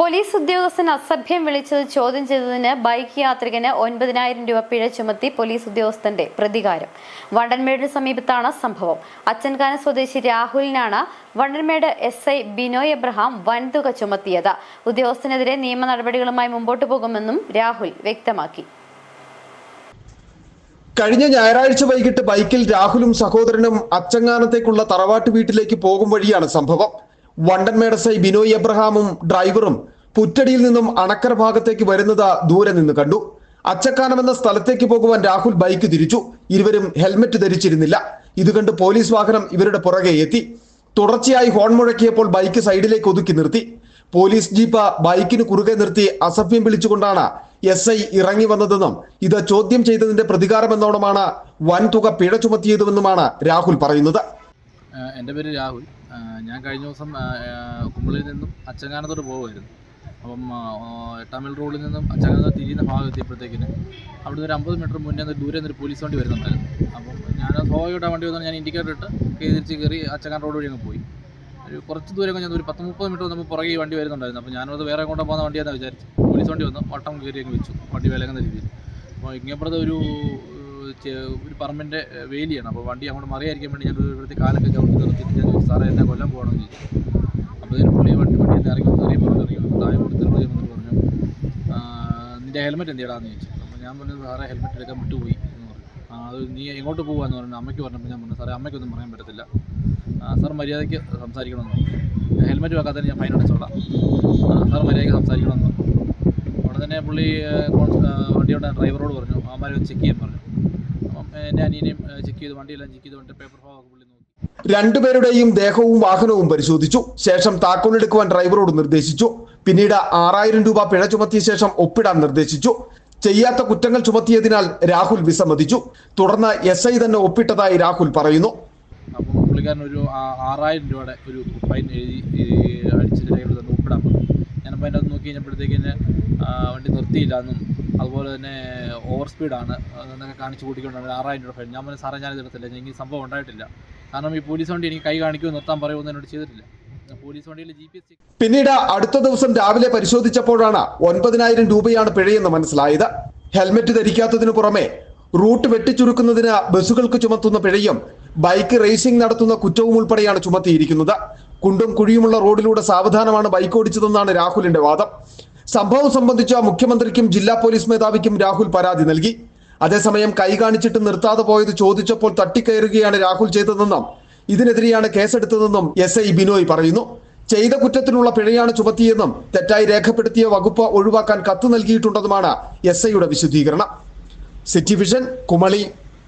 Police ഉദ്യോഗസ്ഥൻ അസഭ്യം വിളിച്ചത് ചോദ്യം ചെയ്തതിന് ബൈക്ക് യാത്രികന് ഒൻപതിനായിരം രൂപ പിഴ ചുമത്തി പോലീസ് ഉദ്യോഗസ്ഥന്റെ പ്രതികാരം. വണ്ടൻമേടിന് സമീപത്താണ് സംഭവം. അച്ചൻകാന സ്വദേശി രാഹുലിനാണ് വണ്ടൻമേട് എസ് ഐ ബിനോയ് എബ്രഹാം വൻതുക ചുമത്തിയത്. ഉദ്യോഗസ്ഥനെതിരെ നിയമ നടപടികളുമായി മുമ്പോട്ടു പോകുമെന്നും രാഹുൽ വ്യക്തമാക്കി. കഴിഞ്ഞ ഞായറാഴ്ച വൈകിട്ട് ബൈക്കിൽ രാഹുലും സഹോദരനും അച്ചങ്ങാനത്തേക്കുള്ള തറവാട്ട് വീട്ടിലേക്ക് പോകും വഴിയാണ് സംഭവം. വണ്ടൻമേടസൈ ബിനോയ് എബ്രഹാമും ഡ്രൈവറും പുറ്റടിയിൽ നിന്നും അണക്കര ഭാഗത്തേക്ക് വരുന്നത് ദൂരെ നിന്ന് കണ്ടു. അച്ചക്കാനം എന്ന സ്ഥലത്തേക്ക് പോകുവാൻ രാഹുൽ ബൈക്ക് തിരിച്ചു. ഇരുവരും ഹെൽമറ്റ് ധരിച്ചിരുന്നില്ല. ഇത് കണ്ട് പോലീസ് വാഹനം ഇവരുടെ പുറകെ എത്തി. തുടർച്ചയായി ഹോൺ മുഴക്കിയപ്പോൾ ബൈക്ക് സൈഡിലേക്ക് ഒതുക്കി നിർത്തി. പോലീസ് ജീപ്പ് ബൈക്കിന് കുറുകെ നിർത്തി അസഭ്യം വിളിച്ചുകൊണ്ടാണ് എസ് ഐ ഇറങ്ങി വന്നതെന്നും ഇത് ചോദ്യം ചെയ്തതിന്റെ പ്രതികാരമെന്നോണമാണ് വൻതുക പിഴ ചുമത്തിയതുമെന്നുമാണ് രാഹുൽ പറയുന്നത്. എന്റെ പേര് രാഹുൽ. ഞാൻ കഴിഞ്ഞ ദിവസം കുമ്പളിൽ നിന്നും അച്ചങ്ങാനത്തോട്ട് പോകുമായിരുന്നു അപ്പം എട്ടാം മൈൽ റോഡിൽ നിന്നും അച്ചങ്ങാനത്തോട്ട് തിരിയുന്ന ഭാഗം എത്തിയപ്പോഴത്തേക്കിന് അവിടെ ഒരു അമ്പത് മീറ്റർ മുന്നേ നിന്ന് ദൂരെ നിന്നൊരു പോലീസ് വണ്ടി വരുന്നുണ്ടായിരുന്നു. അപ്പം ഞാൻ സ്വാഭാവികമായിട്ട് ആ വണ്ടി വന്നാൽ ഞാൻ ഇൻഡിക്കേറ്റർ ഇട്ട് തിരിച്ച് കയറി അച്ചങ്ങാൻ റോഡ് വഴി അങ്ങ് പോയി. ഒരു കുറച്ച് ദൂരം കഴിഞ്ഞാൽ ഒരു പത്ത് മുപ്പത് മീറ്റർ നമ്മൾ പുറകെ വണ്ടി വരുന്നുണ്ടായിരുന്നു. അപ്പോൾ ഞാനത് വേറെ കൊണ്ടു പോകുന്ന വണ്ടിയാണെന്ന് വിചാരിച്ചു പോലീസ് വണ്ടി വന്നു വട്ടം കയറി അങ്ങ് വെച്ചു വണ്ടി വിലങ്ങുന്ന രീതിയിൽ. അപ്പോൾ ഇങ്ങേപ്പുറത്ത് ഒരു ഒരു പറമ്പിന്റെ വേലിയാണ്. അപ്പോൾ വണ്ടി അങ്ങോട്ട് മറിയായിരിക്കാൻ വേണ്ടി ഞാൻ ഇവിടുത്തെ കാലൊക്കെ ചവിട്ടി നിർത്തിയിട്ട് ഞാൻ സാറേ എന്നെ കൊല്ലം പോകണമെന്ന് ചോദിച്ചു. അപ്പോൾ ഇതിന് പുള്ളി വണ്ടി വണ്ടി എന്നെ ഇറങ്ങി കയറി പറഞ്ഞു ഇറങ്ങി താഴെ കൊടുത്തിട്ട് വന്നിട്ട് പറഞ്ഞു. "ആ, നിന്റെ ഹെൽമെറ്റ് എന്ത് ചെയ്യടാന്ന് ചോദിച്ചു. അപ്പോൾ ഞാൻ പറഞ്ഞു സാറേ ഹെൽമെറ്റ് എടുക്കാൻ വിട്ടുപോയി. എന്ന് പറഞ്ഞു. അത് നീ എങ്ങോട്ട് പോകുകയെന്ന് പറഞ്ഞു. അമ്മയ്ക്ക് പറഞ്ഞപ്പോൾ ഞാൻ പറഞ്ഞു സാറേ അമ്മയ്ക്കൊന്നും പറയാൻ പറ്റത്തില്ല. സാർ മര്യാദയ്ക്ക് സംസാരിക്കണമെന്ന് പറഞ്ഞു. ഹെൽമെറ്റ് വെക്കാത്തതിന് ഞാൻ ഫൈൻ അടച്ചോളാം സാർ മര്യാദയ്ക്ക് സംസാരിക്കണമെന്ന് പറഞ്ഞു. ഉടനെ തന്നെ പുള്ളി വണ്ടിയുടെ ഡ്രൈവറോട് പറഞ്ഞു അവന്മാരെ ഒന്ന് ചെക്ക് ചെയ്യാൻ പറഞ്ഞു. അപ്പം എന്റെ അനിയനെയും ചെക്ക് ചെയ്ത് വണ്ടിയെല്ലാം ചെക്ക് ചെയ്ത് കൊണ്ട് പേപ്പർ ഭാഗമൊക്കെ പുള്ളി നോക്കി. രണ്ടുപേരുടെയും ദേഹവും വാഹനവും പരിശോധിച്ചു. ശേഷം താക്കോലെടുക്കുവാൻ ഡ്രൈവറോട് നിർദ്ദേശിച്ചു. പിന്നീട് ആറായിരം രൂപ പിഴ ചുമത്തിയ ശേഷം ഒപ്പിടാൻ നിർദ്ദേശിച്ചു. ചെയ്യാത്ത കുറ്റങ്ങൾ ചുമത്തിയതിനാൽ രാഹുൽ വിസമ്മതിച്ചു. തുടർന്ന് എസ് ഐ തന്നെ ഒപ്പിട്ടതായി രാഹുൽ പറയുന്നു. അപ്പം പുള്ളിക്കാരൻ ഒരു ആറായിരം രൂപയുടെ ഒരു ഫൈൻ എഴുതി അടിച്ചിട്ട് കയ്യിൽ തന്നെ ഒപ്പിടാൻ പറഞ്ഞു ഞാനപ്പോൾ അതിന്റെ അത് നോക്കി കഴിഞ്ഞപ്പോഴത്തേക്കിന് വണ്ടി നിർത്തിയില്ല എന്നും. അതുപോലെ തന്നെ ഓവർ സ്പീഡാണ് എന്നൊക്കെ കാണിച്ച് കൂട്ടിക്കൊണ്ടാണ് ആറായിരം രൂപ ഫൈൻ ഞാൻ പറഞ്ഞു സാറേ ഞാനിത് എടുത്തില്ല. എനിക്ക് സംഭവം ഉണ്ടായിട്ടില്ല. കാരണം ഈ പോലീസ് വണ്ടി എനിക്ക് കൈ കാണിക്കുമോ നിർത്താൻ പറയുമോ എന്നോട് ചെയ്തിട്ടില്ല. പിന്നീട് അടുത്ത ദിവസം രാവിലെ പരിശോധിച്ചപ്പോഴാണ് ഒൻപതിനായിരം രൂപയാണ് പിഴയെന്ന് മനസ്സിലായത്. ഹെൽമെറ്റ് ധരിക്കാത്തതിനു പുറമെ റൂട്ട് വെട്ടിച്ചുരുക്കുന്നതിന് ബസ്സുകൾക്ക് ചുമത്തുന്ന പിഴയും ബൈക്ക് റേസിംഗ് നടത്തുന്ന കുറ്റവും ഉൾപ്പെടെയാണ് ചുമത്തിയിരിക്കുന്നത്. കുണ്ടും കുഴിയുമുള്ള റോഡിലൂടെ സാവധാനമാണ് ബൈക്ക് ഓടിച്ചതെന്നാണ് രാഹുലിന്റെ വാദം. സംഭവം സംബന്ധിച്ച മുഖ്യമന്ത്രിക്കും ജില്ലാ പോലീസ് മേധാവിക്കും രാഹുൽ പരാതി നൽകി. അതേസമയം കൈ കാണിച്ചിട്ട് നിർത്താതെ പോയത് ചോദിച്ചപ്പോൾ തട്ടിക്കയറുകയാണ് രാഹുൽ ചെയ്തതെന്നും ഇതിനെതിരെയാണ് കേസെടുത്തതെന്നും എസ് ഐ ബിനോയ് പറയുന്നു. ചെയ്ത കുറ്റത്തിനുള്ള പിഴയാണ് ചുമത്തിയെന്നും തെറ്റായി രേഖപ്പെടുത്തിയ വകുപ്പ് ഒഴിവാക്കാൻ കത്ത് നൽകിയിട്ടുണ്ടെന്നുമാണ് എസ് ഐയുടെ വിശദീകരണം. City vision Kumily